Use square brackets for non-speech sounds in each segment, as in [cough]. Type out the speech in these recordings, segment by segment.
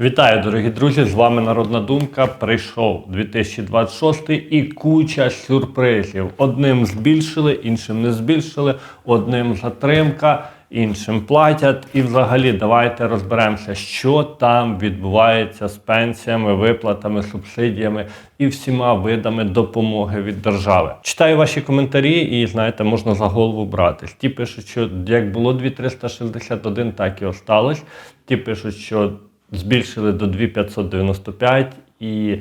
Вітаю, дорогі друзі! З вами Народна Думка. Прийшов 2026 і куча сюрпризів. Одним збільшили, іншим не збільшили, одним затримка, іншим платять. І взагалі давайте розберемося, що там відбувається з пенсіями, виплатами, субсидіями і всіма видами допомоги від держави. Читаю ваші коментарі, і знаєте, можна за голову братись. Ті пишуть, що як було 2361, так і осталось. Ті пишуть, що збільшили до 2595 і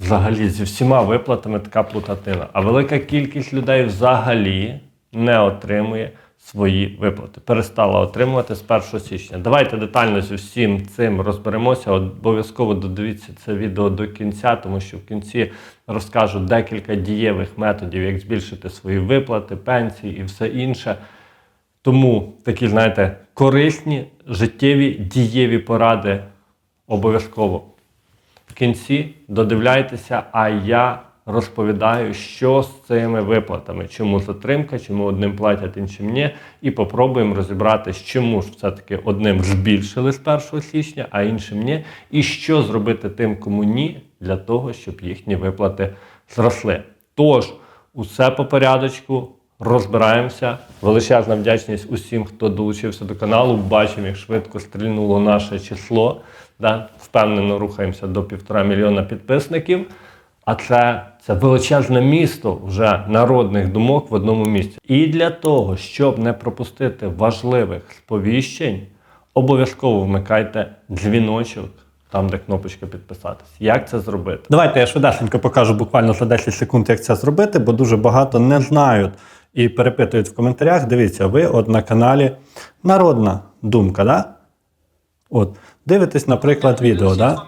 взагалі зі всіма виплатами така плутатина. А велика кількість людей взагалі не отримує свої виплати. Перестала отримувати з 1 січня. Давайте детально з усім цим розберемося. Обов'язково додивіться це відео до кінця, тому що в кінці розкажу декілька дієвих методів, як збільшити свої виплати, пенсії і все інше. Тому такі, знаєте, корисні, життєві, дієві поради обов'язково. В кінці додивляйтеся, а я розповідаю, що з цими виплатами, чому затримка, чому одним платять, іншим ні. І попробуємо розібратися, чому ж все-таки одним збільшили з 1 січня, а іншим ні. І що зробити тим, кому ні, для того, щоб їхні виплати зросли. Тож, усе по порядочку. Розбираємося. Величезна вдячність усім, хто долучився до каналу. Бачимо, як швидко стрільнуло наше число. Да? Впевнено, рухаємося до півтора мільйона підписників. А це, це величезне місто вже народних думок в одному місці. І для того, щоб не пропустити важливих сповіщень, обов'язково вмикайте дзвіночок. Там, де кнопочка підписатись. Як це зробити? Давайте я швидесенько покажу буквально за 10 секунд, як це зробити, бо дуже багато не знають і перепитують в коментарях. Дивіться, ви от на каналі Народна Думка, да? От, дивитесь, наприклад, відео, да?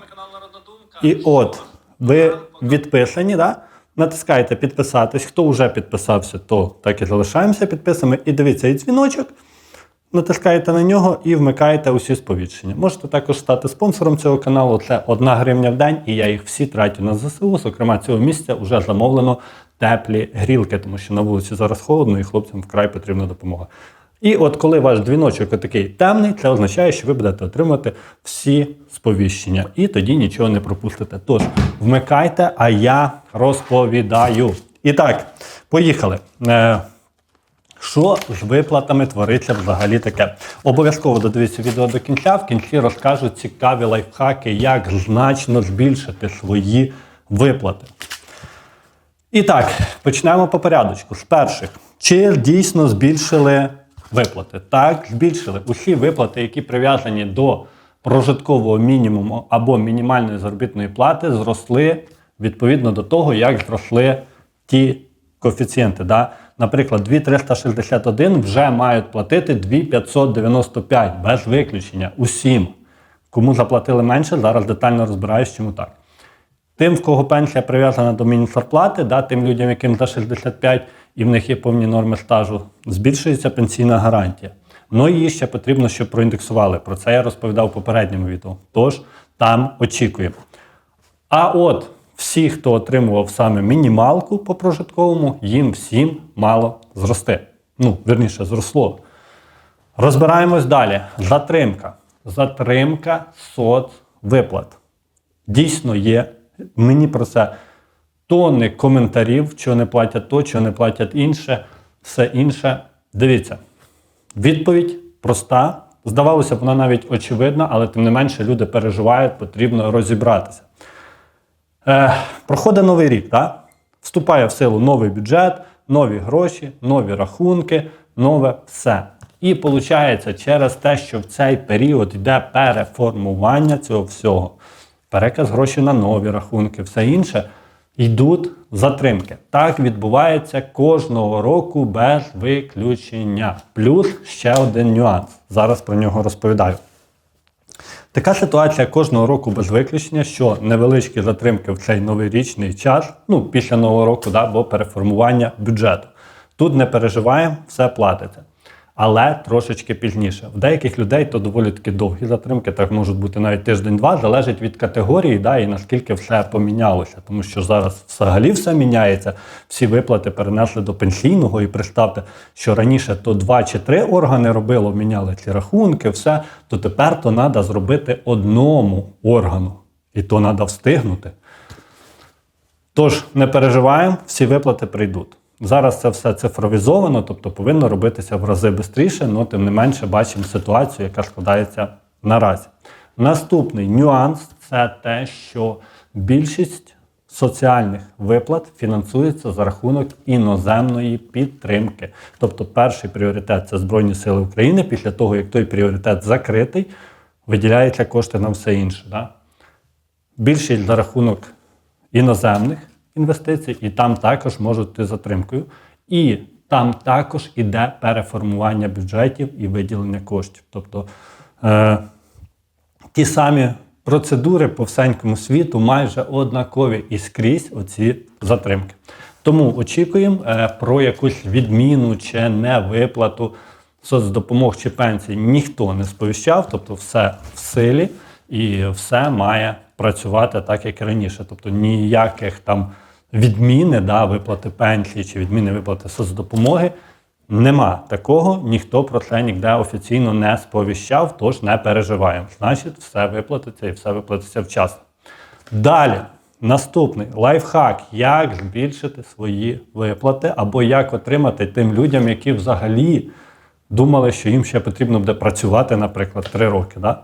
І от ви відписані, да? натискаєте підписатись. Хто вже підписався, то так і залишаємося підписаними. І дивіться, і дзвіночок. Натискаєте на нього і вмикаєте усі сповіщення. Можете також стати спонсором цього каналу. Це одна гривня в день, і я їх всі трачу на ЗСУ. Зокрема, цього місця вже замовлено теплі грілки, тому що на вулиці зараз холодно і хлопцям вкрай потрібна допомога. І от коли ваш дзвіночок такий темний, це означає, що ви будете отримувати всі сповіщення. І тоді нічого не пропустите. Тож вмикайте, а я розповідаю. І так, поїхали. Е, що з виплатами твориться взагалі таке? Обов'язково додивіться відео до кінця. В кінці розкажу цікаві лайфхаки, як значно збільшити свої виплати. І так, почнемо по порядочку. З перших. Чи дійсно збільшили виплати? Так, збільшили. Усі виплати, які прив'язані до прожиткового мінімуму або мінімальної заробітної плати, зросли відповідно до того, як зросли ті коефіцієнти. Да? Наприклад, 2361 вже мають платити 2595 без виключення. Усім. Кому заплатили менше, зараз детально розбираюсь, чому так. Тим, в кого пенсія прив'язана до мінісарплати, да, тим людям, яким за 65 і в них є повні норми стажу, збільшується пенсійна гарантія. Ну її ще потрібно, щоб проіндексували. Про це я розповідав в попередньому відео. Тож там очікуємо. А от всі, хто отримував саме мінімалку по прожитковому, їм всім мало зрости. Ну, верніше, зросло. Розбираємось далі. Затримка. Затримка соцвиплат. Дійсно є. Мені про це тонни коментарів, що не платять то, що не платять інше, все інше. Дивіться. Відповідь проста. Здавалося б, вона навіть очевидна, але тим не менше люди переживають, потрібно розібратися. Е, проходить новий рік, так? вступає в силу новий бюджет, нові гроші, нові рахунки, нове все. І виходить, через те, що в цей період йде переформування цього всього, переказ грошей на нові рахунки, все інше, йдуть затримки. Так відбувається кожного року без виключення. Плюс ще один нюанс. Зараз про нього розповідаю. Така ситуація кожного року без виключення, що невеличкі затримки в цей новорічний час, ну після нового року, да, бо переформування бюджету. Тут не переживаємо, все платиться. Але трошечки пізніше. В деяких людей то доволі таки довгі затримки, так можуть бути навіть тиждень-два, залежить від категорії да, і наскільки все помінялося. Тому що зараз взагалі все міняється. Всі виплати перенесли до пенсійного, і представте, що раніше то два чи три органи робило, міняли ці рахунки, все, то тепер то треба зробити одному органу. І то треба встигнути. Тож не переживаємо, всі виплати прийдуть. Зараз це все цифровізовано, тобто повинно робитися в рази швидше, але тим не менше бачимо ситуацію, яка складається наразі. Наступний нюанс це те, що більшість соціальних виплат фінансується за рахунок іноземної підтримки. Тобто, перший пріоритет це Збройні Сили України. Після того, як той пріоритет закритий, виділяються кошти на все інше. Да? Більшість за рахунок іноземних інвестицій, і там також можуть бути затримкою. І там також іде переформування бюджетів і виділення коштів. Тобто е, ті самі процедури по всенькому світу майже однакові і скрізь оці затримки. Тому очікуємо е, про якусь відміну чи невиплату соцдопомог чи пенсій ніхто не сповіщав, тобто все в силі і все має працювати так, як і раніше. Тобто ніяких там відміни да, виплати пенсії чи відміни виплати соцдопомоги. Нема такого, ніхто про це ніде офіційно не сповіщав, тож не переживаємо. Значить, все виплатиться і все виплатиться вчасно. Далі, наступний лайфхак: як збільшити свої виплати, або як отримати тим людям, які взагалі думали, що їм ще потрібно буде працювати, наприклад, 3 роки. Да?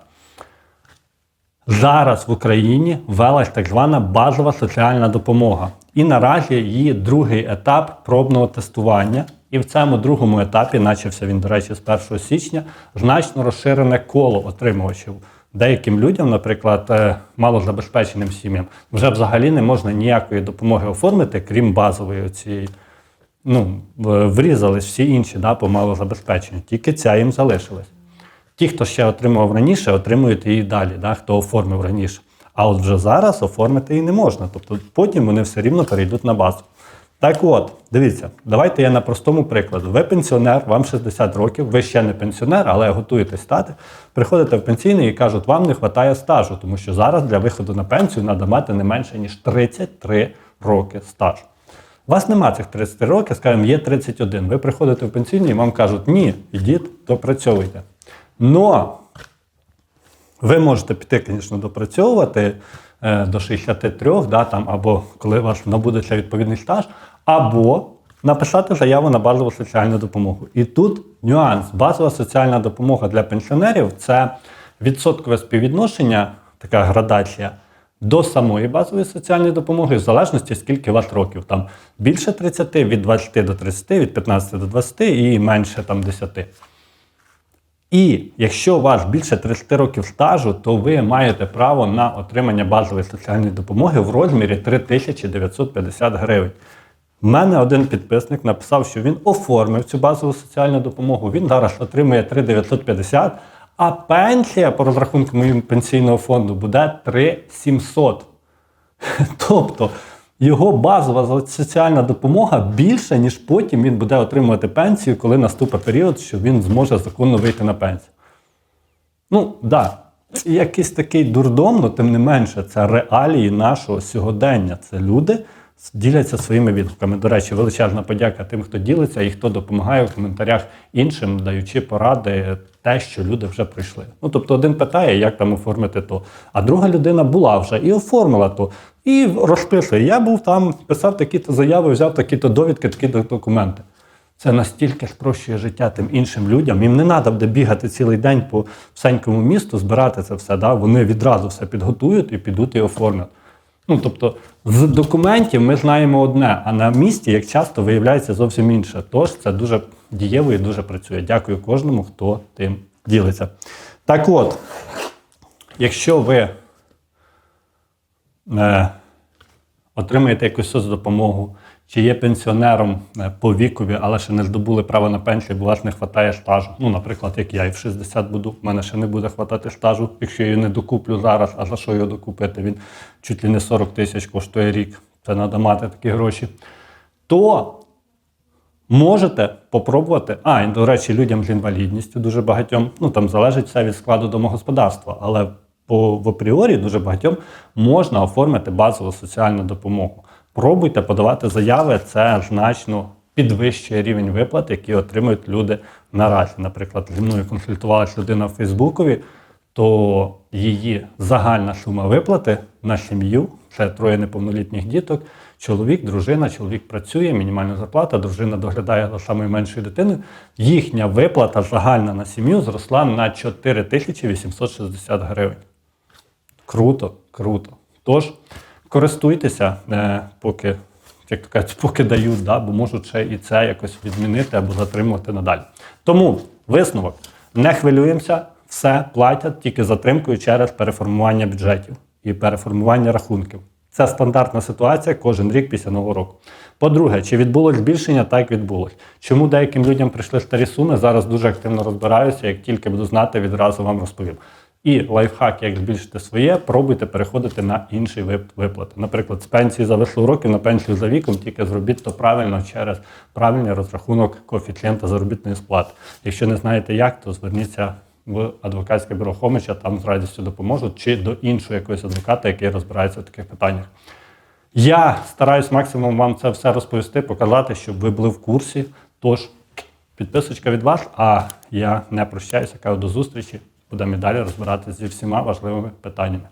Зараз в Україні ввелась так звана базова соціальна допомога. І наразі її другий етап пробного тестування. І в цьому другому етапі, начався він, до речі, з 1 січня, значно розширене коло отримувачів. Деяким людям, наприклад, е, малозабезпеченим сім'ям, вже взагалі не можна ніякої допомоги оформити, крім базової цієї. Ну, врізались всі інші да, по малозабезпеченню. Тільки ця їм залишилась. Ті, хто ще отримував раніше, отримують її далі, да, хто оформив раніше. А от вже зараз оформити її не можна. Тобто потім вони все рівно перейдуть на базу. Так от, дивіться, давайте я на простому прикладу. Ви пенсіонер, вам 60 років, ви ще не пенсіонер, але готуєтесь стати. Приходите в пенсійний і кажуть, вам не вистачає стажу, тому що зараз для виходу на пенсію треба мати не менше, ніж 33 роки стажу. У вас нема цих 33 років, скажімо, є 31. Ви приходите в пенсійний і вам кажуть, ні, ідіть, допрацьовуйте. Но ви можете піти, звісно, допрацьовувати е, до 63, да, там, або коли у вас набудеться відповідний стаж, або написати заяву на базову соціальну допомогу. І тут нюанс. Базова соціальна допомога для пенсіонерів це відсоткове співвідношення, така градація. До самої базової соціальної допомоги, в залежності, скільки у вас років. Там більше 30, від 20 до 30, від 15 до 20 і менше там 10. І якщо у вас більше 30 років стажу, то ви маєте право на отримання базової соціальної допомоги в розмірі 3950 гривень. У мене один підписник написав, що він оформив цю базову соціальну допомогу. Він зараз отримує 3950, а пенсія по розрахунку моєму пенсійного фонду буде 3700. [laughs] Тобто його базова соціальна допомога більша, ніж потім він буде отримувати пенсію, коли наступить період, що він зможе законно вийти на пенсію. Ну, так, да, якийсь такий дурдом, але тим не менше, це реалії нашого сьогодення. Це люди діляться своїми відгуками. До речі, величезна подяка тим, хто ділиться і хто допомагає в коментарях іншим, даючи поради те, що люди вже пройшли. Ну, тобто, один питає, як там оформити то, а друга людина була вже і оформила то. І розписує: я був там, писав такі-то заяви, взяв такі-то довідки, такі-то документи. Це настільки спрощує життя тим іншим людям. Їм не треба буде бігати цілий день по всенькому місту, збирати це все. Да? Вони відразу все підготують і підуть і оформлять. Ну, тобто, з документів ми знаємо одне, а на місці, як часто, виявляється зовсім інше. Тож це дуже дієво і дуже працює. Дякую кожному, хто тим ділиться. Так от, якщо ви е, отримаєте якусь соцдопомогу, чи є пенсіонером е, по вікові, але ще не здобули право на пенсію, бо у вас не вистачає стажу. Ну, наприклад, як я і в 60 буду, в мене ще не буде хватати стажу, якщо я його не докуплю зараз, а за що його докупити? Він чуть ли не 40 тисяч коштує рік. Це треба мати такі гроші. То Можете попробувати. А, і, до речі, людям з інвалідністю дуже багатьом, ну там залежить все від складу домогосподарства, але по в апріорі дуже багатьом можна оформити базову соціальну допомогу. Пробуйте подавати заяви, це значно підвищує рівень виплат, які отримують люди наразі. Наприклад, зі мною консультувалася людина в Фейсбукові, то її загальна сума виплати на сім'ю це троє неповнолітніх діток. Чоловік, дружина, чоловік працює, мінімальна зарплата, дружина доглядає за самою меншою дитиною. Їхня виплата загальна на сім'ю зросла на 4860 гривень. Круто, круто. Тож користуйтеся, е, поки, як кажуть, поки дають, да, бо можуть ще і це якось відмінити або затримувати надалі. Тому висновок: не хвилюємося, все платять тільки затримкою через переформування бюджетів і переформування рахунків. Це стандартна ситуація кожен рік після нового року. По-друге, чи відбулось збільшення? Так відбулось. Чому деяким людям прийшли старі суми? Зараз дуже активно розбираюся. Як тільки буду знати, відразу вам розповім. І лайфхак, як збільшити своє, пробуйте переходити на інший вип- виплати. Наприклад, з пенсії за вислуг років на пенсію за віком, тільки зробіть то правильно через правильний розрахунок коефіцієнта заробітної сплати. Якщо не знаєте як, то зверніться в адвокатське бюро Хомича, там з радістю допоможуть, чи до іншого якогось адвоката, який розбирається в таких питаннях. Я стараюсь максимум вам це все розповісти, показати, щоб ви були в курсі. Тож, підписочка від вас, а я не прощаюся, кажу до зустрічі. Будемо і далі розбиратися зі всіма важливими питаннями.